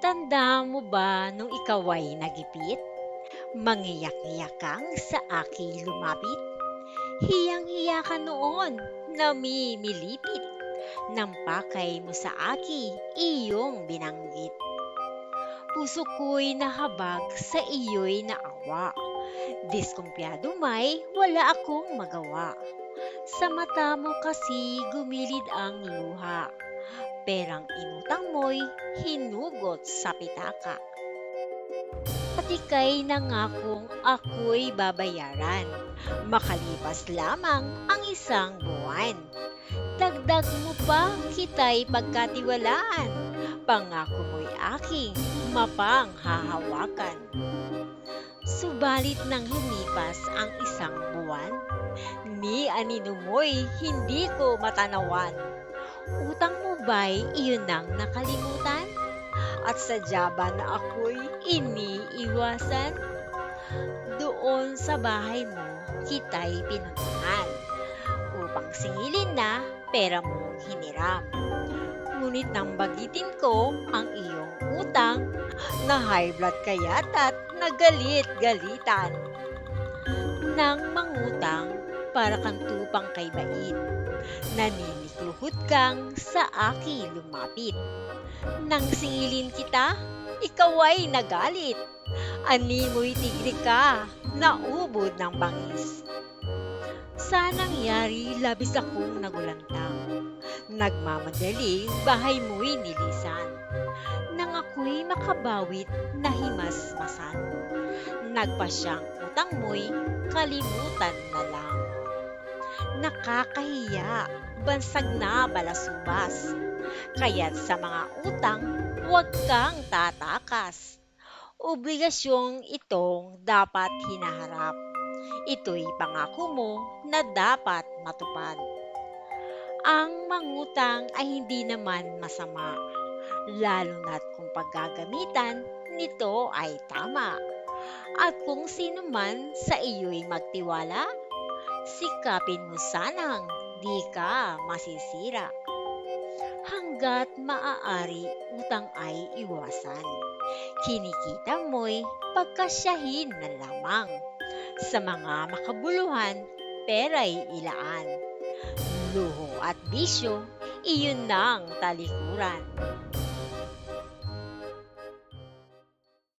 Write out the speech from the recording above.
Tanda mo ba nung ikaw ay nagipit? Mangiyak-iyak kang sa aki lumapit? Hiyang-hiya ka noon, namimilipit. Nang pakay mo sa aki, iyong binanggit. Puso ko'y nahabag, sa iyo'y naawa. Diskumpiyado may, wala akong magawa. Sa mata mo kasi gumilid ang luha. Perang inutang mo'y hinugot sa pitaka. At ika'y nangakong ako'y babayaran. Makalipas lamang ang isang buwan. Dagdag mo pa kita'y pagkatiwalaan. Pangako mo'y aking mapanghahawakan. Subalit nang lumipas ang isang buwan, ni anino mo'y hindi ko matanawan. Utang mo ba'y iyon nang nakalimutan? At sadya ba na ako'y iniiwasan? Doon sa bahay mo, kita'y pinuntahan upang singilin na pera mong hiniram. Ngunit nang bagitin ko ang iyong utang, na high blood ka yata't nagalit-galitan. Nang mangutang, para kang tupang kay bait, naninikluhod kang sa aki lumapit. Nang singilin kita, ikaw ay nagalit. Ani mo'y tigri ka, naubod ng bangis. Sa nangyari, labis akong nagulantang. Nagmamadali, bahay mo'y nilisan. Nang ako'y makabawit, nahimasmasan. Nagpasyang utang mo'y kalimutan na lang. Nakakahiya, bansag na balasubas. Kaya't sa mga utang, huwag kang tatakas. Obligasyong itong dapat hinaharap. Ito'y pangako mo na dapat matupad. Ang mangutang ay hindi naman masama, lalo na't kung paggagamitan nito ay tama. At kung sino man sa iyo'y magtiwala, sikapin mo sanang di ka masisira. Hanggat maaari, utang ay iwasan. Kinikita mo'y pagkasyahin na lamang. Sa mga makabuluhan, pera'y ilaan. Luho at bisyo, iyon ng talikuran.